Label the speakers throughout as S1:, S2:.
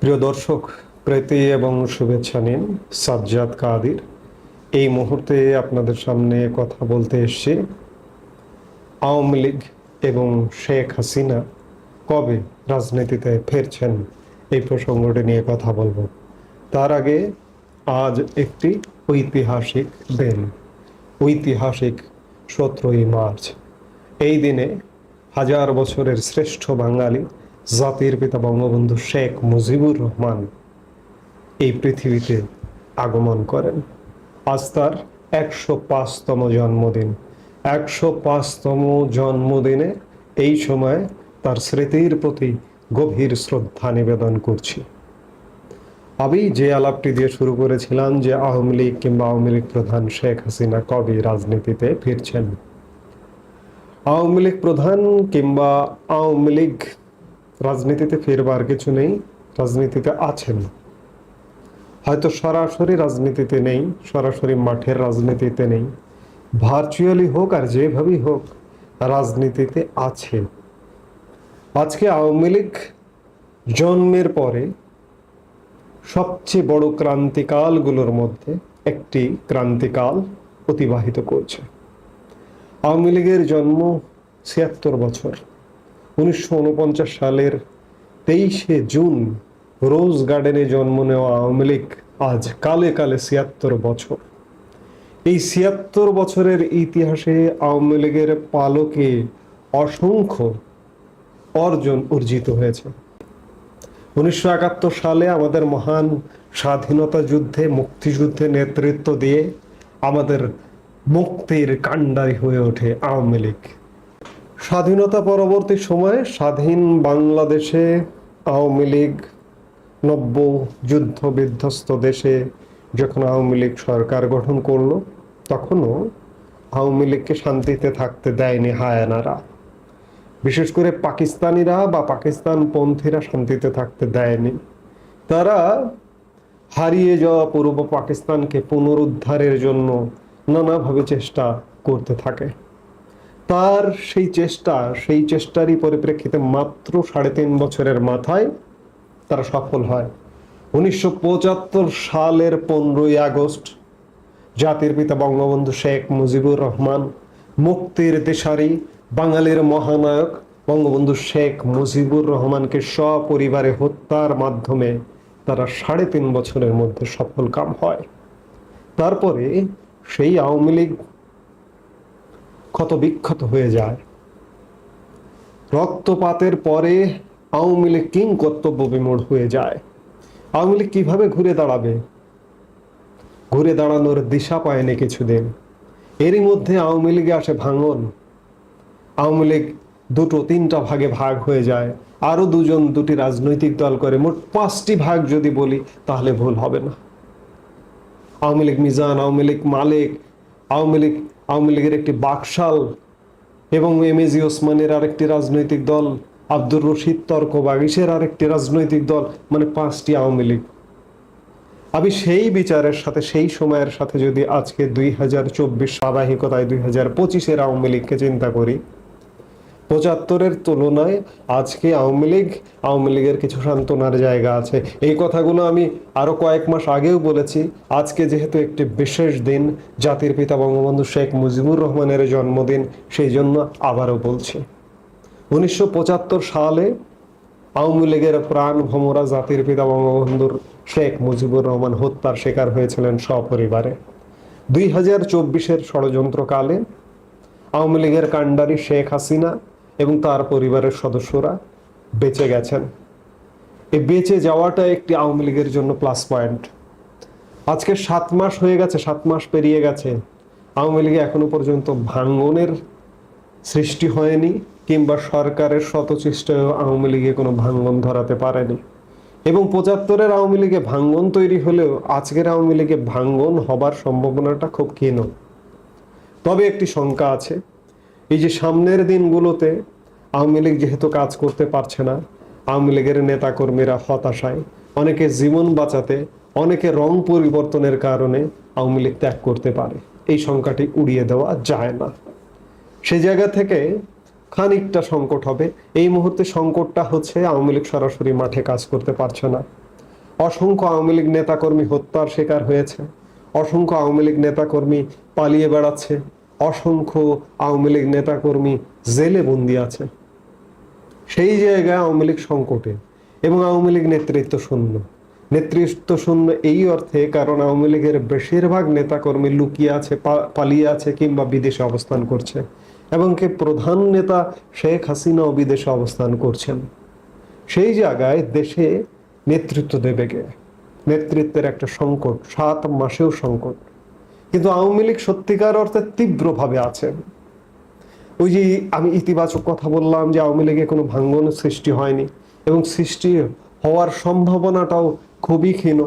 S1: প্রিয় দর্শক, প্রীতি এবং শুভেচ্ছা নিন সাজ্জাদ কাদির। এই মুহূর্তে আপনাদের সামনে কথা বলতে এসছি, আওয়ামী লীগ এবং শেখ হাসিনা কবে রাজনীতিতে ফিরছেন এই প্রসঙ্গটি নিয়ে কথা বলব। তার আগে আজ একটি ঐতিহাসিক দিন, ঐতিহাসিক সতেরোই মার্চ। এই দিনে হাজার বছরের শ্রেষ্ঠ বাঙালি জাতির পিতা বঙ্গবন্ধু শেখ মুজিবুর রহমান এই পৃথিবীতে আগমন করেন। আজ তার একশো পাঁচতম জন্মদিন। একশো পাঁচতম জন্মদিনে এই সময় তার স্মৃতির প্রতি গভীর শ্রদ্ধা নিবেদন করছি। আমি যে আলাপটি দিয়ে শুরু করেছিলাম যে আওয়ামী লীগ কিংবা আওয়ামী লীগ প্রধান শেখ হাসিনা কবে রাজনীতিতে ফিরছেন, আওয়ামী লীগ প্রধান কিংবা আওয়ামী লীগ রাজনীতিতে ফিরবার কিছু নেই, রাজনীতিতে আছেন। হয়তো সরাসরি রাজনীতিতে নেই, সরাসরি মাঠের রাজনীতিতে নেই। ভার্চুয়ালি হোক আর যেভাবেই হোক, রাজনীতিতে আছে। আজকে আওয়ামী লীগ জন্মের পরে সবচেয়ে বড় ক্রান্তিকালগুলোর মধ্যে একটি ক্রান্তিকাল অতিবাহিত করছে। আওয়ামী লীগের জন্ম ছিয়াত্তর বছর। উনিশশো উনপঞ্চাশ সালের তেইশে জুন রোজ গার্ডেনে জন্ম নেওয়া আওয়ামী লীগ আজ কালে কালে ছিয়াত্তর বছর। এই ছিয়াত্তর বছরের ইতিহাসে আওয়ামী লীগের পালকে অসংখ্য অর্জন অর্জিত হয়েছে। উনিশশো একাত্তর সালে আমাদের মহান স্বাধীনতা যুদ্ধে, মুক্তিযুদ্ধে নেতৃত্ব দিয়ে আমাদের মুক্তির কাণ্ডারি হয়ে ওঠে আওয়ামী লীগ। স্বাধীনতা পরবর্তী সময়ে স্বাধীন বাংলাদেশে আওয়ামী লীগ নব্য যুদ্ধ বিধ্বস্ত দেশে যখন আওয়ামী লীগ সরকার গঠন করল, তখনও আওয়ামী লীগকে শান্তিতে থাকতে দেয়নি হায়ানারা। বিশেষ করে পাকিস্তানিরা বা পাকিস্তান পন্থীরা শান্তিতে থাকতে দেয়নি। তারা হারিয়ে যাওয়া পূর্ব পাকিস্তানকে পুনরুদ্ধারের জন্য নানাভাবে চেষ্টা করতে থাকে। তার সেই চেষ্টা, সেই চেষ্টারই পরিপ্রেক্ষিতে মাত্র সাড়ে তিন বছরের মাথায় তারা সফল হয়। উনিশশো পঁচাত্তর সালের পনেরোই আগস্ট জাতির পিতা বঙ্গবন্ধু শেখ মুজিবুর রহমান, মুক্তির দেশারি বাঙালির মহানায়ক বঙ্গবন্ধু শেখ মুজিবুর রহমানকে সপরিবারে হত্যার মাধ্যমে তারা সাড়ে তিন বছরের মধ্যে সফল কাম হয়। তারপরে সেই আওয়ামী লীগ ক্ষত বিক্ষত হয়ে যায়। রক্তপাতের পরে আওয়ামী লীগ কিং কর্তব্য বিমূঢ় হয়ে যায়। আওয়ামী লীগ কীভাবে ঘুরে দাঁড়াবে? ঘুরে দাঁড়ানোর দিশা পায়নি কিছুদিন। এরই মধ্যে আওয়ামী লীগে আসে ভাঙন। আওয়ামী লীগ দুটো, তিনটা ভাগে ভাগ হয়ে যায়। আরও দুজন, দুটি রাজনৈতিক দল করে। মোট পাঁচটি ভাগ যদি বলি, তাহলে ভুল হবে না। আওয়ামী লীগ মিজান, আওয়ামী লীগ মালিক, আওয়ামী লীগ আওয়ামী লীগের একটি বাকশাল এবং এম এজি ওসমানের আরেকটি রাজনৈতিক দল, আব্দুর রশিদ তর্ক বাগিসের আরেকটি রাজনৈতিক দল মানে পাঁচটি আওয়ামী লীগ। আমি সেই বিচারের সাথে, সেই সময়ের সাথে যদি আজকে দুই হাজার চব্বিশ ধারাবাহিকতায় দুই হাজার পঁচিশের আওয়ামী লীগকে চিন্তা করি পঁচাত্তরের তুলনায় আজকে আওয়ামী লীগ, আওয়ামী লীগের কিছু সান্ত্বনার জায়গা আছে। এই কথাগুলো আমি আরও কয়েক মাস আগেও বলেছি। আজকে যেহেতু একটি বিশেষ দিন, জাতির পিতা বঙ্গবন্ধু শেখ মুজিবুর রহমানের জন্মদিন, সেই জন্য আবারও বলছি। উনিশশো পঁচাত্তর সালে আওয়ামী লীগের প্রাণ ভমরা জাতির পিতা বঙ্গবন্ধুর শেখ মুজিবুর রহমান হত্যার শিকার হয়েছিলেন সপরিবারে। দুই হাজার চব্বিশের ষড়যন্ত্রকালে আওয়ামী লীগের কাণ্ডারি শেখ হাসিনা এবং তার পরিবারের সদস্যরা বেঁচে গেছেন। এই বেঁচে যাওয়াটা একটি আওয়ামী লীগের জন্য প্লাস পয়েন্ট আজকে সাত মাস হয়ে গেছে, সাত মাস পেরিয়ে গেছে। আওয়ামী লীগে এখনও পর্যন্ত ভাঙ্গনের সৃষ্টি হয়নি কিংবা সরকারের শতচেষ্টায় আওয়ামী লীগে কোনো ভাঙ্গন ধরাতে পারেনি। এবং পঁচাত্তরের আওয়ামী লীগে ভাঙ্গন তৈরি হলেও আজকের আওয়ামী লীগে ভাঙ্গন হবার সম্ভাবনাটা খুব ক্ষীণ। তবে একটি শঙ্কা আছে এই যে সামনের দিনগুলোতে আওয়ামী লীগ যেহেতু কাজ করতে পারছে না, আওয়ামী লীগের নেতাকর্মীরা হতাশায়, অনেকে জীবন বাঁচাতে, অনেকে রং পরিবর্তনের কারণে আওয়ামী লীগ ত্যাগ করতে পারে। এই সংখ্যাটি উড়িয়ে দেওয়া যায় না। সে জায়গা থেকে খানিকটা সংকট হবে। এই মুহূর্তে সংকটটা হচ্ছে আওয়ামী লীগ সরাসরি মাঠে কাজ করতে পারছে না। অসংখ্য আওয়ামী লীগ নেতাকর্মী হত্যার শিকার হয়েছে। অসংখ্য আওয়ামী লীগ নেতাকর্মী পালিয়ে বেড়াচ্ছে। অসংখ্য আওয়ামী লীগ নেতাকর্মী জেলে বন্দি আছে। সেই জায়গায় আওয়ামী লীগ সংকটে এবং আওয়ামী লীগ নেতৃত্ব শূন্য। নেতৃত্ব শূন্য এই অর্থে কারণ আওয়ামী লীগের বেশিরভাগ নেতাকর্মী লুকিয়ে আছে পালিয়ে আছে কিংবা বিদেশে অবস্থান করছে এবং কে প্রধান নেতা শেখ হাসিনাও বিদেশে অবস্থান করছেন। সেই জায়গায় দেশে নেতৃত্ব দেবে কে? নেতৃত্বের একটা সংকট, সাত মাসেও সংকট। কিন্তু আওয়ামী লীগ সত্যিকার অর্থে তীব্রভাবে আছে। ওই যে আমি ইতিবাচক কথা বললাম যে আওয়ামী লীগে কোনো ভাঙ্গন সৃষ্টি হয়নি এবং সৃষ্টি হওয়ার সম্ভাবনাটাও খুবই ক্ষীণ।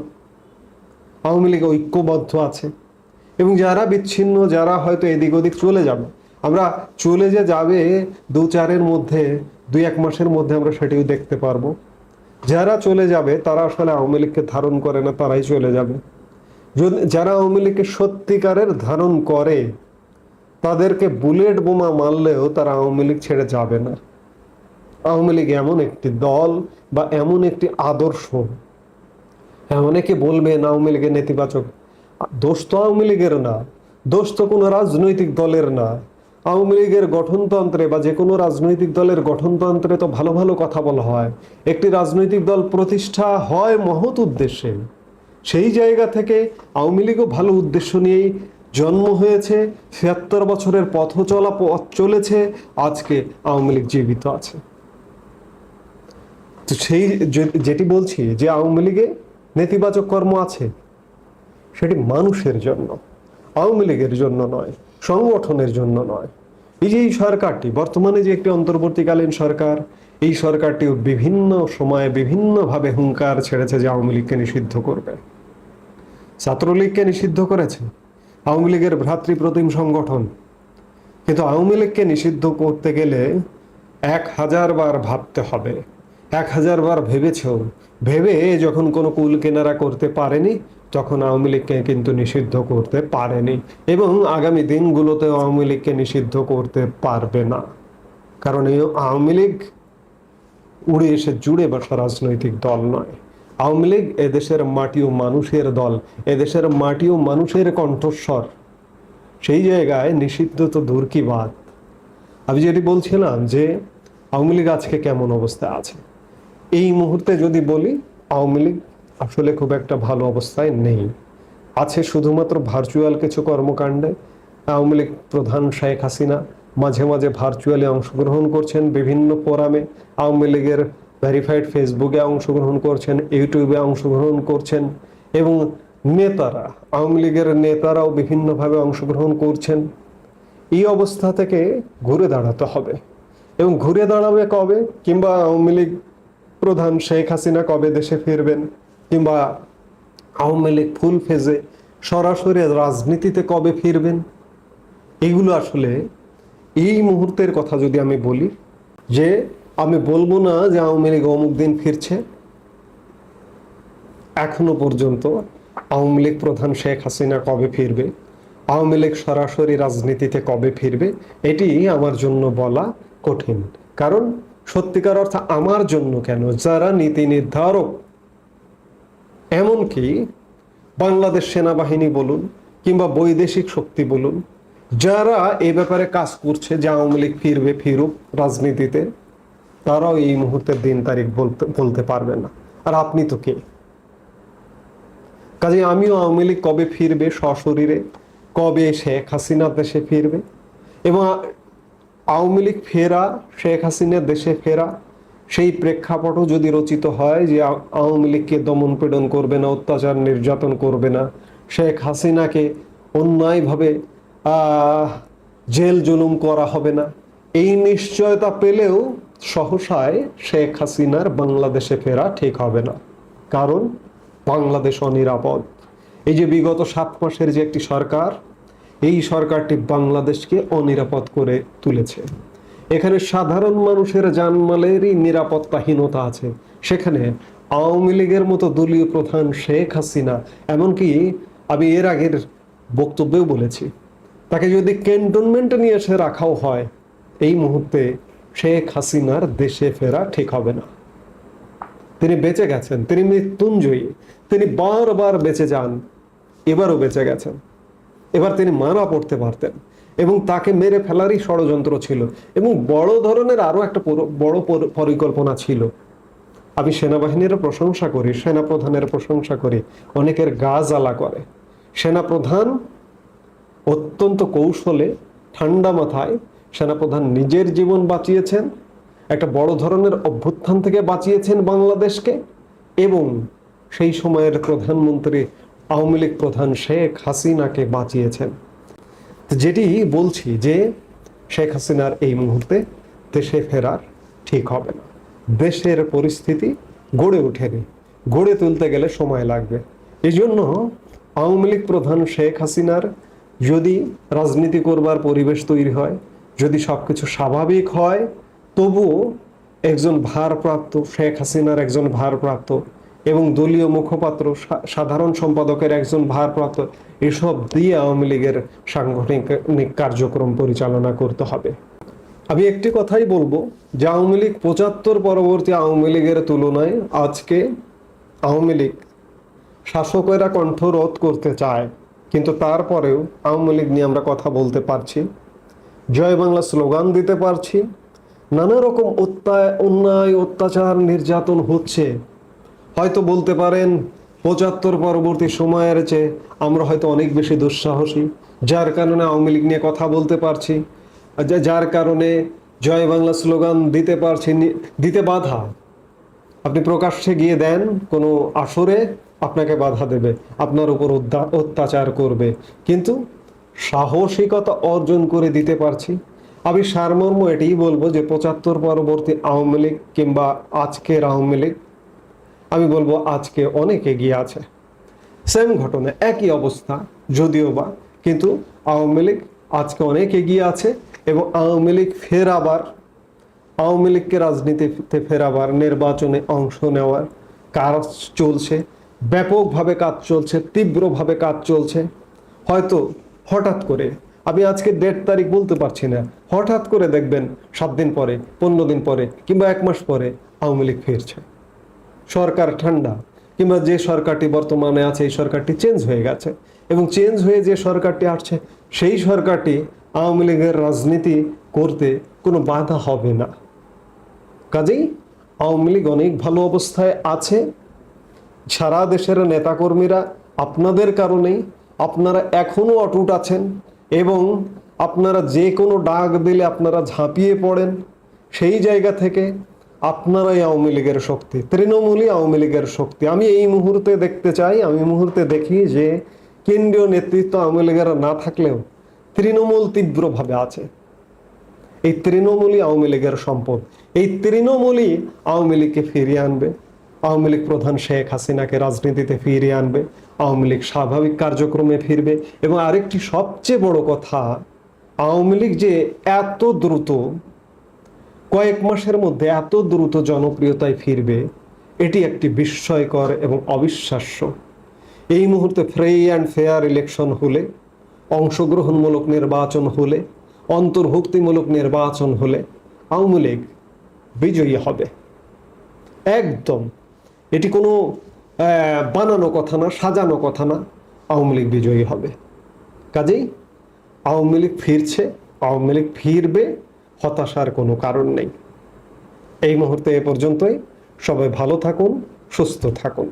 S1: আওয়ামী লীগ ঐক্যবদ্ধ আছে এবং যারা বিচ্ছিন্ন, যারা হয়তো এদিক ওদিক চলে যাবে, আমরা চলে যে যাবে দু চারের মধ্যে, দুই এক মাসের মধ্যে আমরা সেটিও দেখতে পারব। যারা চলে যাবে, তারা আসলে আওয়ামী লীগকে ধারণ করে না, তারাই চলে যাবে। যারা আওয়ামী লীগকে সত্যিকারের ধারণ করে, তাদেরকে বুলেট বোমা মারলেও তারা আওয়ামী লীগ ছেড়ে যাবে না। আওয়ামী লীগ এমন একটি দল বা এমন একটি আদর্শ। অনেকে বলবেন আওয়ামী লীগের নেতিবাচক? দোষ তো আওয়ামী লীগের না, দোষ তো কোনো রাজনৈতিক দলের না। আওয়ামী লীগের গঠনতন্ত্রে বা যে কোনো রাজনৈতিক দলের গঠনতন্ত্রে তো ভালো ভালো কথা বলা হয়। একটি রাজনৈতিক দল প্রতিষ্ঠা হয় মহৎ উদ্দেশ্যে। সেই জায়গা থেকে আওয়ামী লীগও ভালো উদ্দেশ্য নিয়েই জন্ম হয়েছে, ছিয়াত্তর বছরের পথ চলা পথ চলেছে, আজকে আওয়ামী লীগ জীবিত আছে। তো সেই যেটি বলছি যে আওয়ামী লীগে নেতিবাচক কর্ম আছে, সেটি মানুষের জন্য, আওয়ামী লীগের জন্য নয়, সংগঠনের জন্য নয়। এই যে এই সরকারটি, বর্তমানে যে একটি অন্তর্বর্তীকালীন সরকার এই সরকারটি বিভিন্ন সময়ে বিভিন্নভাবে হুঙ্কার ছেড়েছে যে আওয়ামী লীগকে নিষিদ্ধ করবে। ছাত্রলীগকে নিষিদ্ধ করেছে। আওয়ামী লীগের ভ্রাতৃপ্রতিম সংগঠন। কিন্তু আওয়ামী লীগকে নিষিদ্ধ করতে গেলে এক হাজার বার ভাবতে হবে। এক হাজার বার ভেবেছ ভেবে যখন কোনো কুল কেনারা করতে পারেনি, তখন আওয়ামী লীগকে কিন্তু নিষিদ্ধ করতে পারেনি। এবং আগামী দিনগুলোতেও আওয়ামী লীগকে নিষিদ্ধ করতে পারবে না। কারণ এই আওয়ামী লীগ উড়ে এসে জুড়ে বসা রাজনৈতিক দল নয়। আওয়ামী লীগ এদেশের মাটি ও মানুষের দল, এদেশের মাটি ও মানুষের কণ্ঠস্বর। সেই জায়গায় নিষিদ্ধ তো দূর কি বাদ আমি যেটি বলছিলাম যে আওয়ামী লীগ আজকে কেমন অবস্থায় আছে? এই মুহূর্তে যদি বলি, আওয়ামী লীগ আসলে খুব একটা ভালো অবস্থায় নেই। আছে শুধুমাত্র ভার্চুয়াল কিছু কর্মকাণ্ডে, আওয়ামী লীগ প্রধান শেখ হাসিনা মাঝে মাঝে ভার্চুয়ালি অংশগ্রহণ করছেন বিভিন্ন ফোরামে, আওয়ামী লীগের ভেরিফাইড ফেসবুকে অংশগ্রহণ করছেন ইউটিউবে অংশগ্রহণ করছেন এবং নেতারা, আওয়ামী লীগের নেতারাও বিভিন্নভাবে অংশগ্রহণ করছেন। এই অবস্থা থেকে ঘুরে দাঁড়াতে হবে। এবং ঘুরে দাঁড়াবে কবে? কিংবা আওয়ামী লীগ প্রধান শেখ হাসিনা কবে দেশে ফিরবেন? কিংবা আওয়ামী লীগ ফুল ফেজে সরাসরি রাজনীতিতে কবে ফিরবেন? এগুলো আসলে এই মুহূর্তের কথা যদি আমি বলি, যে আমি বলব না যে আওয়ামী লীগ অমুক দিন ফিরছে, এখনও পর্যন্ত আওয়ামী লীগ প্রধান শেখ হাসিনা কবে ফিরবে, আওয়ামী লীগ সরাসরি রাজনীতিতে কবে ফিরবে, এটি আমার জন্য বলা কঠিন। কারণ সত্যিকার অর্থে আমার জন্য কেন? যারা নীতি নির্ধারক, এমনকি বাংলাদেশ সেনাবাহিনী বলুন কিংবা বৈদেশিক শক্তি বলুন যারা এই ব্যাপারে কাজ করছে, যে আওয়ামী লীগ ফিরবে, ফিরুক রাজনীতিতে, তারাও এই মুহূর্তের দিন তারিখ বলতে বলতে পারবে না। আর আপনি তো কে? কাজে আমিও আওয়ামী লীগ কবে ফিরবে সশরীরে? কবে শেখ হাসিনা দেশে ফিরবে? এবং আওয়ামী লীগ ফেরা, শেখ হাসিনা দেশে ফেরা, সেই প্রেক্ষাপটও যদি রচিত হয় যে আওয়ামী লীগকে দমন পীড়ন করবে না, অত্যাচার নির্যাতন করবে না, শেখ হাসিনাকে অন্যায়ভাবে জেল জুলুম করা হবে না। এই নিশ্চয়তা পেলেও সহসায় শেখ হাসিনার বাংলাদেশে ফেরা ঠিক হবে না। কারণ বাংলাদেশ অনিরাপদ। এই যে বিগত সাত মাসের যে একটি সরকার, এই সরকারটি বাংলাদেশকে অনিরাপদ করে তুলেছে। এখানে সাধারণ মানুষের জানমালেরই নিরাপত্তাহীনতা আছে। সেখানে আওয়ামী লীগের মতো দলীয় প্রধান শেখ হাসিনা, এমনকি আমি এর আগের বক্তব্যেও বলেছি তাকে যদি ক্যান্টনমেন্টে নিয়ে এসে রাখাও হয়, এই মুহূর্তে শেখ হাসিনার দেশে ফেরা ঠিক হবে না। তিনি বেঁচে গেছেন, তিনি মৃত্যুঞ্জয়ী, তিনি বারবার বেঁচে যান, এবারও বেঁচে গেছেন। এবার তিনি মারা পড়তে পারতেন এবং তাকে মেরে ফেলারই ষড়যন্ত্র ছিল এবং বড় ধরনের আরও একটা বড় পরিকল্পনা ছিল। আমি সেনাবাহিনীর প্রশংসা করি, সেনাপ্রধানের প্রশংসা করি, অনেকের গা জ্বালা করে। সেনাপ্রধান অত্যন্ত কৌশলে ঠান্ডা মাথায় সেনাপ্রধান নিজের জীবন বাঁচিয়েছেন, একটা বড় ধরনের অভ্যুত্থান থেকে বাঁচিয়েছেন বাংলাদেশকে এবং সেই সময়ের প্রধানমন্ত্রী আওয়ামী লীগ প্রধান শেখ হাসিনাকে বাঁচিয়েছেন। যেটি বলছি যে শেখ হাসিনার এই মুহূর্তে দেশে ফেরার ঠিক হবে না। দেশের পরিস্থিতি গড়ে ওঠেনি, গড়ে তুলতে গেলে সময় লাগবে। এই জন্য আওয়ামী লীগ প্রধান শেখ হাসিনার যদি রাজনীতি করবার পরিবেশ তৈরি হয়, যদি সবকিছু স্বাভাবিক হয় তবুও একজন ভারপ্রাপ্ত শেখ হাসিনার একজন ভারপ্রাপ্ত এবং দলীয় মুখপাত্র সাধারণ সম্পাদকের একজন ভারপ্রাপ্ত, এসব দিয়ে আওয়ামী লীগের সাংগঠনিক কার্যক্রম পরিচালনা করতে হবে। আমি একটি কথাই বলব যে আওয়ামী লীগ পঁচাত্তর পরবর্তী আওয়ামী লীগের তুলনায় আজকে আওয়ামী লীগ শাসকেরা কণ্ঠরোধ করতে চায়। কিন্তু তারপরেও আওয়ামী লীগ নিয়ে আমরা কথা বলতে পারছি, জয় বাংলা স্লোগান দিতে পারছি, নানা রকম অত্যায়, অন্যায়, অত্যাচার নির্যাতন হচ্ছে। হয়তো বলতে পারেন, পঁচাত্তর পরবর্তী সময়ের চেয়ে আমরা হয়তো অনেক বেশি দুঃসাহসী, যার কারণে আওয়ামী লীগ নিয়ে কথা বলতে পারছি যার কারণে জয় বাংলা স্লোগান দিতে পারছি দিতে বাধা। আপনি প্রকাশ্যে গিয়ে দেন কোনো আসরে আপনাকে বাধা দেবে, আপনার উপর অত্যাচার করবে। কিন্তু সাহসিকতা অর্জন করে দিতে পারছি। আমি সারমর্ম এটাই বলব যে পঁচাত্তর পরবর্তী আওয়ামী লীগ কিংবা আজকের আওয়ামী লীগ, আমি বলব আজকে অনেক এগিয়ে আছে। সেম ঘটনা, একই অবস্থা, যদিও বা, কিন্তু আওয়ামী লীগ আজকে অনেক এগিয়ে আছে এবং আওয়ামী লীগ ফের আবার, আওয়ামী লীগকে রাজনীতিতে ফেরাবার নির্বাচনে অংশ নেওয়ার কাজ চলছে। ব্যাপকভাবে কাজ চলছে, তীব্রভাবে কাজ চলছে। হয়তো হঠাৎ করে, আমি আজকে ডেট তারিখ বলতে পারছি না, হঠাৎ করে দেখবেন সাত দিন পরে, পনেরো দিন পরে কিংবা এক মাস পরে আওয়ামী লীগ ফিরছে। সরকার ঠান্ডা, কিংবা যে সরকারটি বর্তমানে আছে, এই সরকারটি চেঞ্জ হয়ে গেছে। এবং চেঞ্জ হয়ে যে সরকারটি আসছে, সেই সরকারটি আওয়ামী লীগের রাজনীতি করতে কোনো বাধা হবে না। কাজেই আওয়ামী লীগ অনেক ভালো অবস্থায় আছে সারা দেশের নেতাকর্মীরা আপনাদের কারণেই আপনারা এখনও অটুট আছেন এবং আপনারা যে কোনো ডাক দিলে আপনারা ঝাঁপিয়ে পড়েন, সেই জায়গা থেকে আপনারাই আওয়ামী লীগের শক্তি, তৃণমূলই আওয়ামী লীগের শক্তি। আমি এই মুহূর্তে দেখতে চাই, আমি মুহূর্তে দেখি যে কেন্দ্রীয় নেতৃত্ব আওয়ামী লীগের না থাকলেও তৃণমূল তীব্রভাবে আছে। এই তৃণমূলই আওয়ামী লীগের সম্পদ, এই তৃণমূলই আওয়ামী লীগকে ফিরিয়ে আনবে। আওয়ামী লীগ প্রধান শেখ হাসিনাকে রাজনীতিতে ফিরিয়ে আনবে, আওয়ামী লীগ স্বাভাবিক কার্যক্রমে ফিরবে এবং আরেকটি সবচেয়ে বড় কথা, আওয়ামী লীগ যে এত দ্রুত, কয়েক মাসের মধ্যে এত দ্রুত জনপ্রিয়তায় ফিরবে, এটি একটি বিস্ময়কর এবং অবিশ্বাস্য। এই মুহূর্তে ফ্রি অ্যান্ড ফেয়ার ইলেকশন হলে, অংশগ্রহণমূলক নির্বাচন হলে, অন্তর্ভুক্তিমূলক নির্বাচন হলে আওয়ামী লীগ বিজয়ী হবে। একদম এটি কোনো বানানো কথা না, সাজানো কথা না, আওয়ামী লীগ বিজয়ী হবে। কাজেই আওয়ামী লীগ ফিরছে, আওয়ামী লীগ ফিরবে, হতাশার কোনো কারণ নেই। এই মুহূর্তে এ পর্যন্তই। সবাই ভালো থাকুন, সুস্থ থাকুন।